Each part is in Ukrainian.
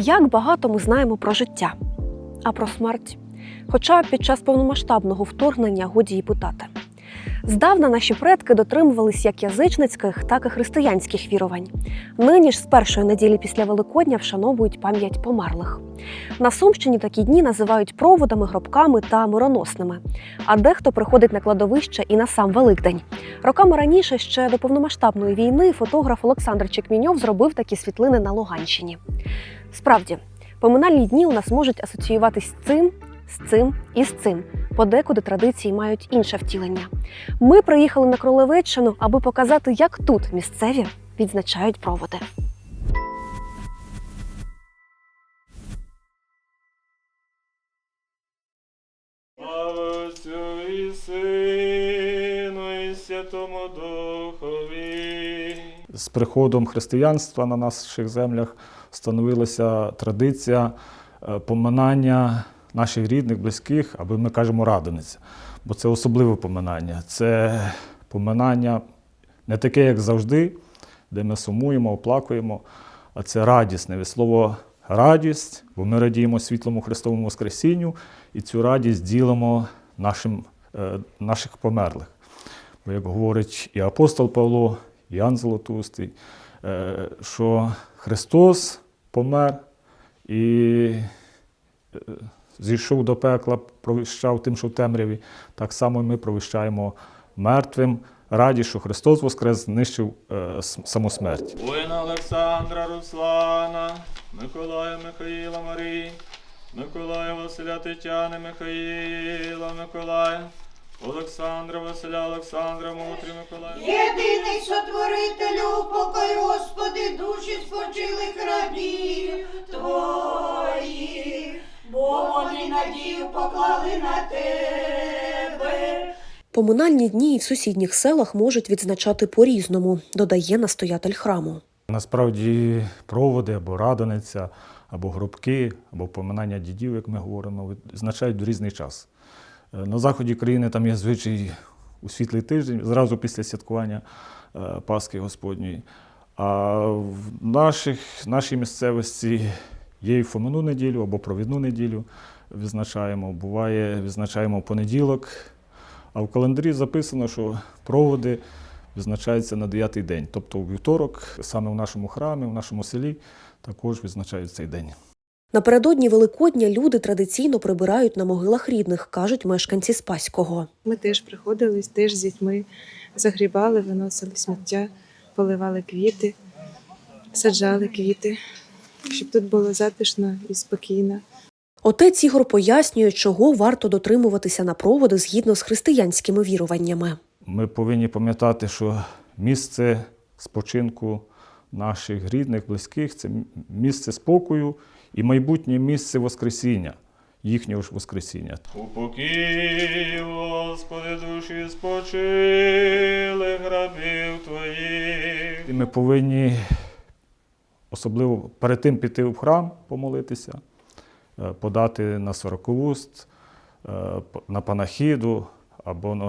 Як багато ми знаємо про життя, а про смерть. Хоча під час повномасштабного вторгнення годі й питати. Здавна наші предки дотримувались як язичницьких, так і християнських вірувань. Нині ж з першої неділі після Великодня вшановують пам'ять померлих. На Сумщині такі дні називають проводами, гробками та мироносними. А дехто приходить на кладовище і на сам Великдень. Роками раніше, ще до повномасштабної війни, фотограф Олександр Чекміньов зробив такі світлини на Луганщині. Справді, поминальні дні у нас можуть асоціюватись з цим, з цим і з цим. Подекуди традиції мають інше втілення. Ми приїхали на Кролевеччину, аби показати, як тут місцеві відзначають проводи. З приходом християнства на наших землях встановилася традиція е, поминання наших рідних, близьких, або ми кажемо радониця. Бо це особливе поминання. Це поминання не таке, як завжди, де ми сумуємо, оплакуємо, а це радісне від слово радість, бо ми радіємо світлому Христовому Воскресінню і цю радість ділимо нашим, е, наших померлих. Бо як говорить і апостол Павло, Іоанн Золотустий, е, що Христос помер і е, зійшов до пекла, провіщав тим, що в темряві, так само ми провіщаємо мертвим раді, що Христос Воскрес знищив е, саму смерть. Воїна Олександра Руслана, Миколая Михаїла Марії, Миколая Василя Тетяни Михаїла Миколая, Олександра Василя Олександра Мотрі Миколая. Єдиний сотворителю, упокой, Господи, душі спочилих рабів Твоїх, бо вони надію поклали на Тебе. Поминальні дні і в сусідніх селах можуть відзначати по-різному, додає настоятель храму. Насправді проводи або радониця, або гробки, або поминання дідів, як ми говоримо, відзначають в різний час. Е, На заході країни там є звичай у світлий тиждень, зразу після святкування е, Пасхи Господньої. А в наших, нашій місцевості є і фомину неділю або провідну неділю відзначаємо. Буває, відзначаємо понеділок. А в календарі записано, що проводи відзначаються на 9-й день. Тобто у вівторок, саме в нашому храмі, в нашому селі, також відзначають цей день. Напередодні Великодня люди традиційно прибирають на могилах рідних, кажуть мешканці Спаського. Ми теж приходили, теж з дітьми загрібали, виносили сміття, поливали квіти, саджали квіти, щоб тут було затишно і спокійно. Отець Ігор пояснює, чого варто дотримуватися на проводи згідно з християнськими віруваннями. Ми повинні пам'ятати, що місце спочинку наших рідних, близьких це місце спокою і майбутнє місце Воскресіння, їхнього ж Воскресіння. Упокій, Господи, душі спочили грабів Твоїх. І ми повинні особливо перед тим піти в храм помолитися, е, подати на сорокоуст, е, на панахіду або на,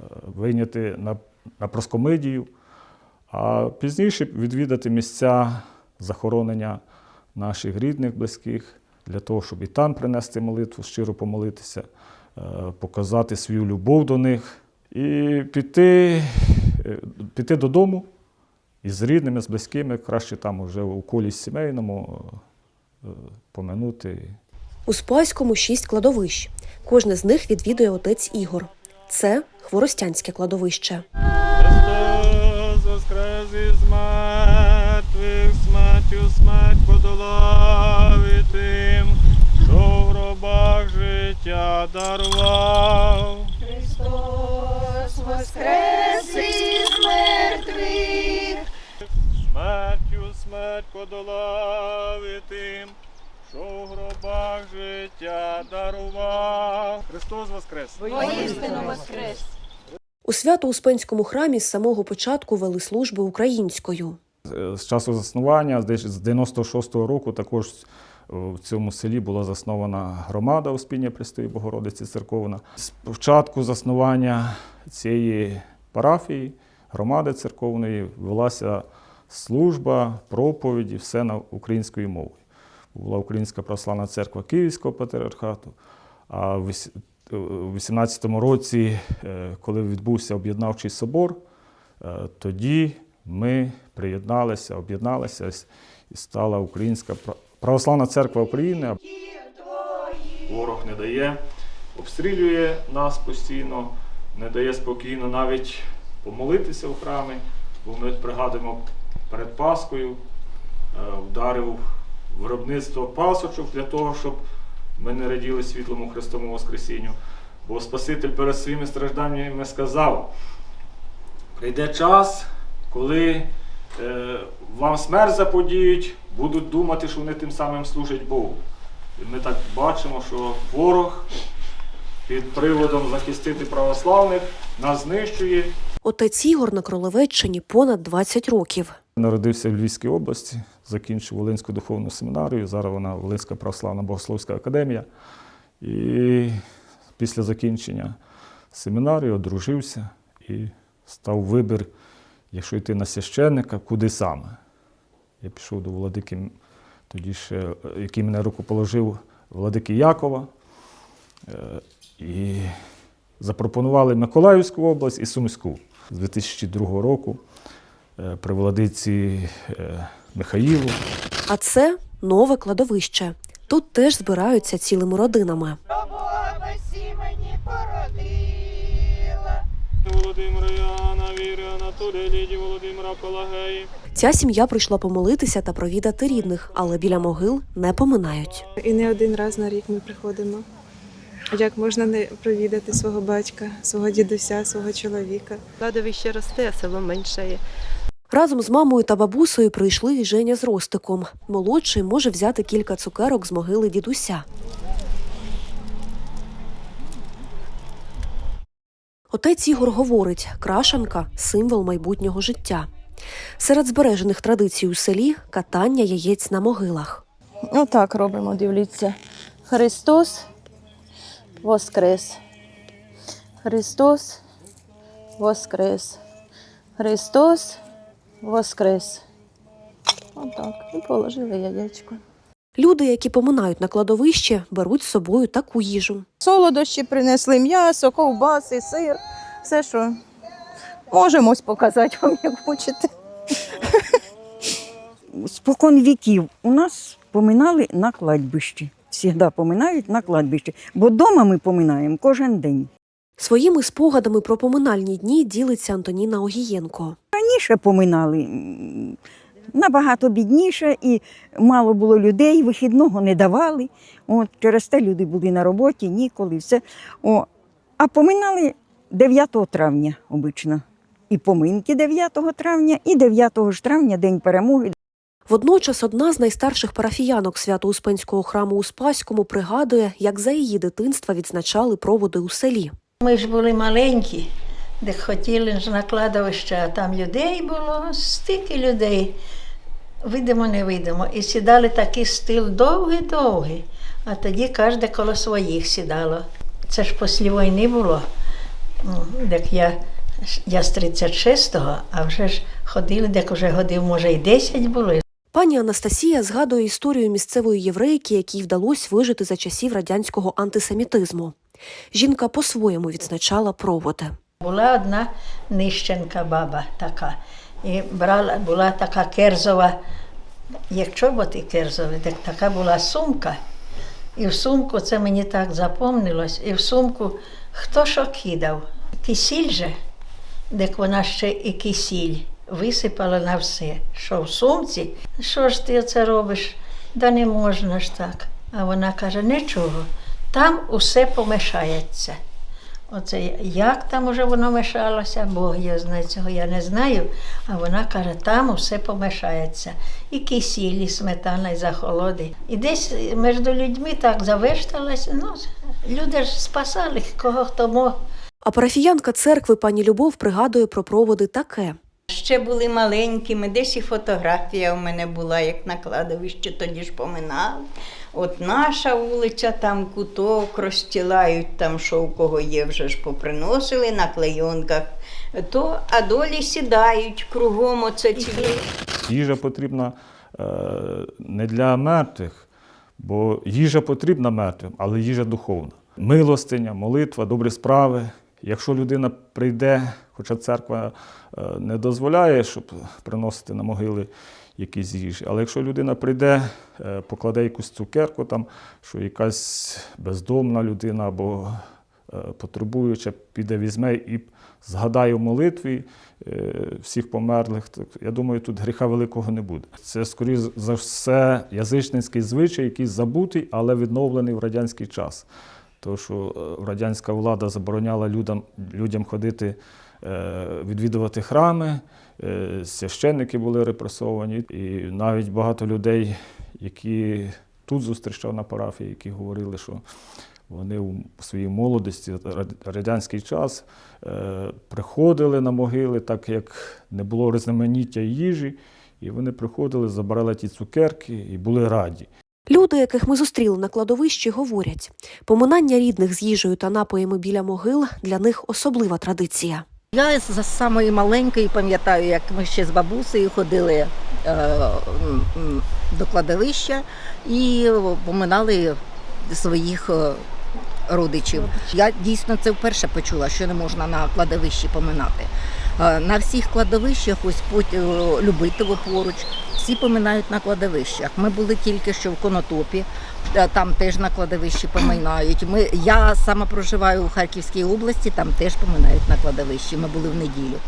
е, вийняти на, на проскомидію, а пізніше відвідати місця захоронення наших рідних, близьких, для того, щоб і там принести молитву, щиро помолитися, е, показати свою любов до них і піти, е, піти додому і з рідними, з близькими, краще там уже у колі сімейному е, поминути. У Спаському шість кладовищ. Кожне з них відвідує отець Ігор. Це Хворостянське кладовище. Христос воскрес із мертвих, смертю смерть і тим, що в гробах життя дарував. Христос воскрес із мертвих. Смертю смерть подолав і тим, що в гробах життя дарував. Христос воскрес! Воістину воскрес. У свято-успенському храмі з самого початку вели служби українською. Е, З часу заснування, з 96-го року, також в цьому селі була заснована громада Успіння Престої Богородиці церковна. З початку заснування цієї парафії, громади церковної, велася служба, проповіді, все на українською мовою. була Українська православна церква Київського патріархату. А в е, у 18-му році, е, коли відбувся об'єднавчий собор, е, тоді ми приєдналися, об'єдналися і стала Українська православна церква України. Ворог не дає, обстрілює нас постійно, не дає спокійно навіть помолитися в храмі, бо ми пригадуємо перед Паскою е, вдарив виробництво пасочок для того, щоб ми не раділи світлому Христовому Воскресінню. Бо Спаситель перед своїми стражданнями сказав: прийде час, коли е, вам смерть заподіють, будуть думати, що вони тим самим служать Богу. І ми так бачимо, що ворог під приводом захистити православних нас знищує. Отець Ігор на Кролевеччині понад 20 років. Народився в Львівській області, закінчив Волинську духовну семінарію. Зараз вона Волинська православна богословська академія. І після закінчення семінарії одружився і став вибір, якщо йти на священника, куди саме. Я пішов до владики, тоді ще, е, який мене рукоположив, владики Якова. Е, І запропонували Миколаївську область і Сумську з 2002 року е, при владиці Михаїлу. А це нове кладовище. Тут теж збираються цілими родинами. Бога без Ця сім'я прийшла помолитися та провідати рідних, але біля могил не поминають. І не один раз на рік ми приходимо. Як можна не провідати свого батька, свого дідуся, свого чоловіка? Кладовище росте, а село меншає. Разом з мамою та бабусею прийшли і Женя з Ростиком. Молодший може взяти кілька цукерок з могили дідуся. Отець Ігор говорить, крашанка символ майбутнього життя. Серед збережених традицій у селі катання яєць на могилах. Отак робимо, дивіться. Христос воскрес. Христос воскрес. Христос воскрес. Отак. І положили яєчко. Люди, які поминають на кладовище, беруть з собою таку їжу. Солодощі принесли м'ясо, ковбаси, сир. Все, що можемо показати вам, як хочете. спокон віків у нас поминали на кладбищі. Всігда поминають на кладбищі. Бо вдома ми поминаємо кожен день. Своїми спогадами про поминальні дні ділиться Антоніна Огієнко. Раніше поминали набагато бідніше і мало було людей, вихідного не давали. От, через те люди були на роботі, ніколи, все. О, а поминали 9 травня обично. І поминки 9 травня, і 9 ж травня День перемоги. Водночас одна з найстарших парафіянок Свято-Успенського храму у Спаському пригадує, як за її дитинства відзначали проводи у селі. Ми ж були маленькі, де хотіли ж на кладовище, а там людей було, стільки людей. Видимо, не видимо. І сідали такий стил довгий-довгий, а тоді кожне коло своїх сідало. Це ж після війни було. Ну, Дек я, я з 36-го, а вже ж ходили, дек уже годів, може, і 10 були. Пані Анастасія згадує історію місцевої єврейки, якій вдалося вижити за часів радянського антисемітизму. Жінка по-своєму відзначала проводи. Була одна нищенка баба така. І брала, була така керзова, як чоботи керзові, так така була сумка. І в сумку це мені так запомнилось. І в сумку хто що кидав? Кисіль же, дек вона ще і кисіль висипала на все. Що в сумці? Що ж ти це робиш? Да не можна ж так. А вона каже, нічого, там усе помешається. Оце як там уже воно мешалося, Бог я знає, цього я не знаю. А вона каже, там усе помешається. І кисіль, і сметана, і захолоди. І десь між людьми так завешталася. Ну, люди ж спасали, кого хто мог. А парафіянка церкви пані Любов пригадує про проводи таке. Ще були маленькими, десь і фотографія у мене була, як на кладовищі, тоді ж поминали. От наша вулиця, там куток розстілають, там що у кого є, вже ж поприносили на клейонках. То, а долі сідають кругом оце ці. Їжа потрібна е, не для мертвих, Бо їжа потрібна мертвим, але їжа духовна. Милостиня, молитва, добрі справи. Якщо людина прийде, хоча церква е, не дозволяє, щоб приносити на могили якісь їжі, але якщо людина прийде, е, покладе якусь цукерку, там, що якась бездомна людина або е, потребуюча піде, візьме і згадає в молитві всіх померлих, то я думаю, тут гріха великого не буде. Це, скоріш за все, язичницький звичай, який забутий, але відновлений в радянський час. Тому що е, радянська влада забороняла людям, людям ходити, е, відвідувати храми, е, священники були репресовані, і навіть багато людей, які тут зустрічав на парафії, які говорили, що вони у своїй молодості, радянський час, приходили на могили, так як не було різноманіття їжі, і вони приходили, забирали ті цукерки і були раді. Люди, яких ми зустріли на кладовищі, говорять, поминання рідних з їжею та напоями біля могил для них особлива традиція. Я з самої маленької пам'ятаю, як ми ще з бабусею ходили е, до кладовища і поминали своїх е, родичів. Я дійсно це вперше почула, що не можна на кладовищі поминати. Е, На всіх кладовищах, ось потім Любитово поруч, всі поминають на кладовищах. Ми були тільки що в Конотопі, е, там теж на кладовищі поминають. Ми, я сама проживаю у Харківській області, там теж поминають на кладовищі. Ми були в неділю.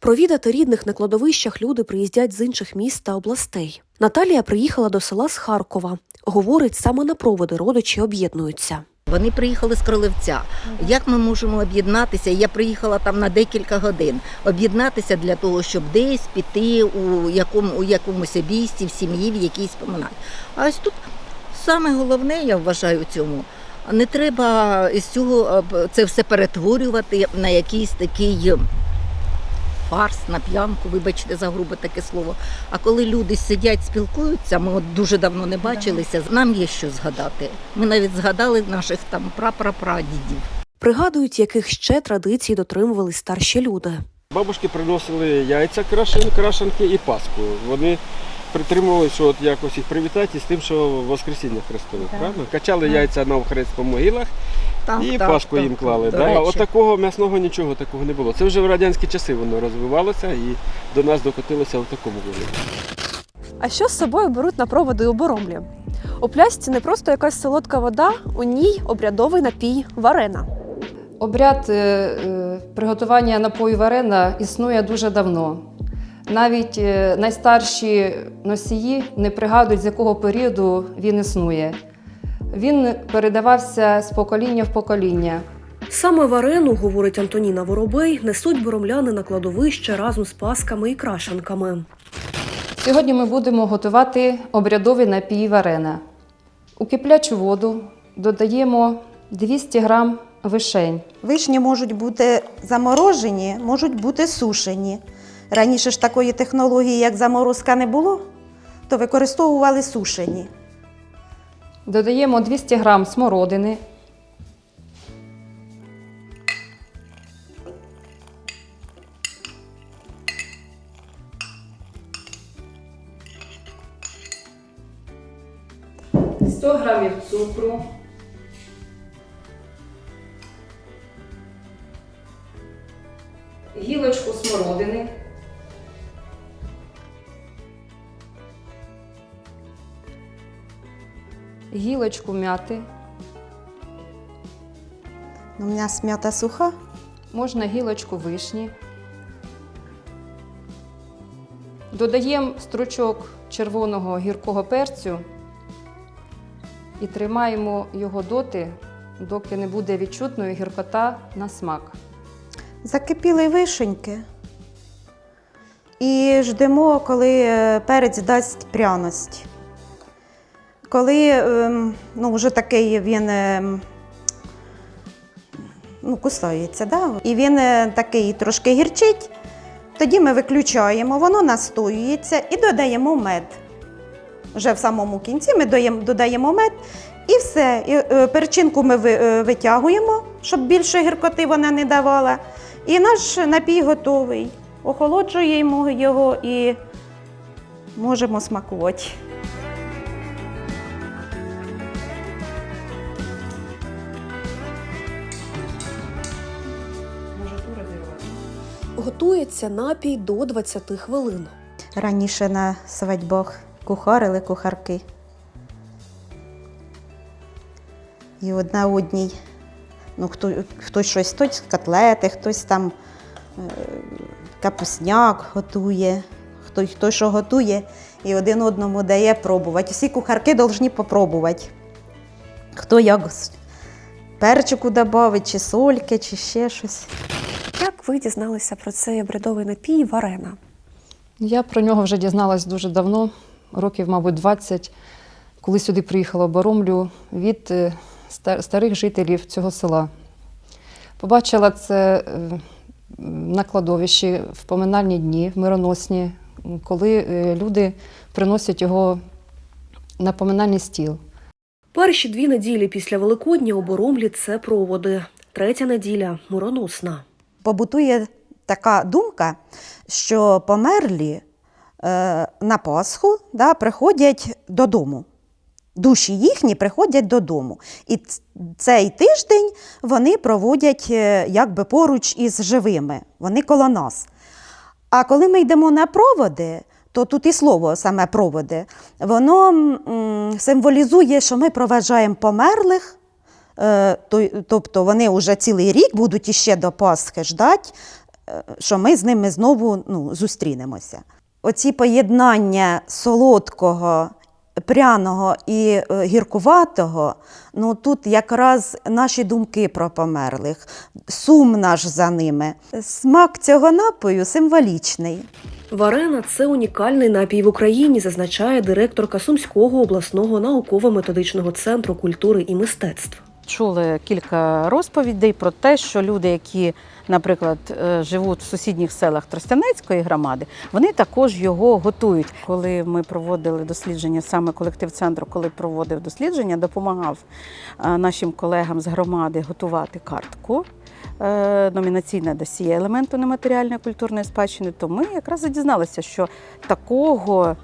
Провідати рідних на кладовищах люди приїздять з інших міст та областей. Наталія приїхала до села з Харкова. Говорить, саме на проводи родичі об'єднуються. Вони приїхали з Кролевця. Як ми можемо об'єднатися? Я приїхала там на декілька годин. Об'єднатися для того, щоб десь піти у якому у якомусь обійсті, в сім'ї, в якійсь поминати. А ось тут саме головне, я вважаю цьому. Не треба із цього е, це все перетворювати на якийсь такий фарс, на п'янку, вибачте за грубе таке слово. А коли люди сидять, спілкуються, ми от дуже давно не бачилися, нам є що згадати. Ми навіть згадали наших там прапрапрадідів. Пригадують, яких ще традицій дотримувались старші люди. Бабушки приносили яйця крашен, крашенки і паску. Вони притримувалися, що от якось їх привітати з тим, що Воскресіння Христове. Правильно? Качали яйця на охрестських могилах Так, і так, Пасху так, їм клали. до Да? От такого м'ясного нічого такого не було. Це вже в радянські часи воно розвивалося і до нас докотилося в такому вигляді. А що з собою беруть на проводи у Боромлі? У плясці не просто якась солодка вода, у ній обрядовий напій варена. Обряд е, е, приготування напою варена існує дуже давно. Навіть е, найстарші носії не пригадують, з якого періоду він існує. Він передавався з покоління в покоління. Саме варену, говорить Антоніна Воробей, несуть боромляни на кладовище разом з пасками і крашенками. Сьогодні ми будемо готувати обрядовий напій варена. У киплячу воду додаємо 200 грам вишень. Вишні можуть бути заморожені, можуть бути сушені. Раніше ж такої технології, як заморозка, не було, то використовували сушені. Додаємо 200 грам смородини, «100 грамів цукру, гілочку смородини, гілочку м'яти, У мене смята суха. можна гілочку вишні. Додаємо стручок червоного гіркого перцю і тримаємо його доти, доки не буде відчутною гіркота на смак. Закипіли вишеньки. І ждемо, коли е, перець дасть пряності. Коли ем, ну, вже такий він ем, ну, кусається, да? і він е, такий трошки гірчить, тоді ми виключаємо, воно настоюється і додаємо мед. Вже в самому кінці ми додаємо, мед і все. І, е, перчинку ми е, витягуємо, щоб більше гіркоти вона не давала. І наш напій готовий. Охолоджуємо його і можемо смакувати. Готується напій до 20 хвилин. Раніше на свадьбах кухарили кухарки. І одна одній, ну, хто, хтось щось, хтось котлети, хтось там е, капусняк готує, хто, хто що готує, і один одному дає пробувати. Всі кухарки повинні попробувати. Хто як перчику додавить, чи сольки, чи ще щось. Ви дізналися про цей обрядовий напій варена? Я про нього вже дізналась дуже давно, років, мабуть, 20, коли сюди приїхала в Боромлю від е, старих жителів цього села. Побачила це е, на кладовищі в поминальні дні, в мироносні, коли е, люди приносять його на поминальний стіл. Перші дві неділі після Великодня у Боромлі це проводи. Третя неділя мироносна. Побутує така думка, що померлі е, на Пасху да, приходять додому. Душі їхні приходять додому. І цей тиждень вони проводять е, якби поруч із живими, вони коло нас. А коли ми йдемо на проводи, то тут і слово саме проводи, воно м, символізує, що ми проважаємо померлих, Тобто вони вже цілий рік будуть іще до Пасхи ждати, е, що ми з ними знову ну, зустрінемося. Оці поєднання солодкого, пряного і е, гіркуватого, ну тут якраз наші думки про померлих, сум наш за ними. Смак цього напою символічний. Варена це унікальний напій в Україні, зазначає директорка Сумського обласного науково-методичного центру культури і мистецтв. Чули кілька розповідей про те, що люди, які, наприклад, е, живуть в сусідніх селах Тростянецької громади, вони також його готують. Коли ми проводили дослідження, саме колектив центру, коли проводив дослідження, допомагав е, нашим колегам з громади готувати картку. е, Номінаційне досіє елементу нематеріальної культурної спадщини, то ми якраз і дізналися, що такого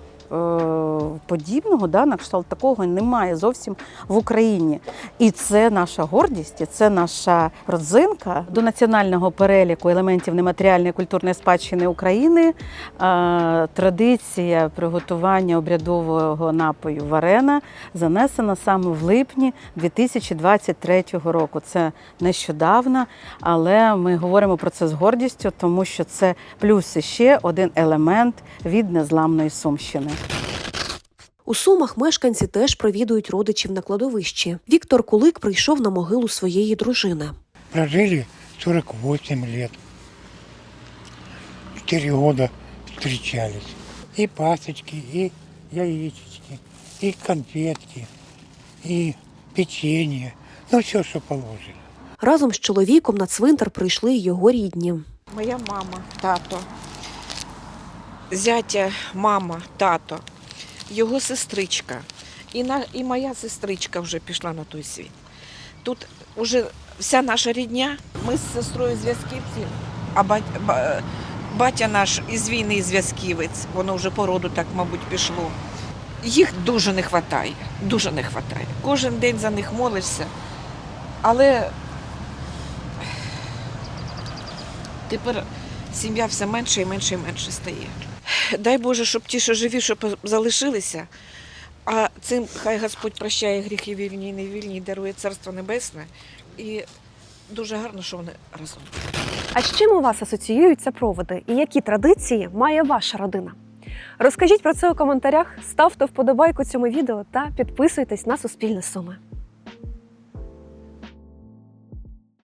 подібного, да, на кшталт такого немає зовсім в Україні. І це наша гордість, і це наша родзинка до національного переліку елементів нематеріальної культурної спадщини України. е, Традиція приготування обрядового напою варена занесена саме в липні 2023 року. Це нещодавно, але ми говоримо про це з гордістю, тому що це плюс ще один елемент від незламної Сумщини. У Сумах мешканці теж провідують родичів на кладовищі. Віктор Кулик прийшов на могилу своєї дружини. Прожили 48 лет. Четыре года встречались. И пасочки, и яички, и конфетки, и печенье. Ну, все, что положено. Разом з чоловіком на цвинтар прийшли його рідні. Моя мама, тато, зятя, мама, тато, його сестричка. І, на, і моя сестричка вже пішла на той світ. Тут вже вся наша рідня, ми з сестрою зв'язківці, а бать, ба- батя наш із війни зв'язківець, воно вже по роду так, мабуть, пішло. Їх дуже не вистачає, дуже не вистачає. Кожен день за них молишся, але тепер сім'я все менше і менше і менше стає. Дай Боже, щоб ті, що живі, щоб залишилися. А цим хай Господь прощає гріхи вільні і невільні, і дарує Царство Небесне. І дуже гарно, що вони разом. А з чим у вас асоціюються проводи і які традиції має ваша родина? Розкажіть про це у коментарях, ставте вподобайку цьому відео та підписуйтесь на Суспільне Суми.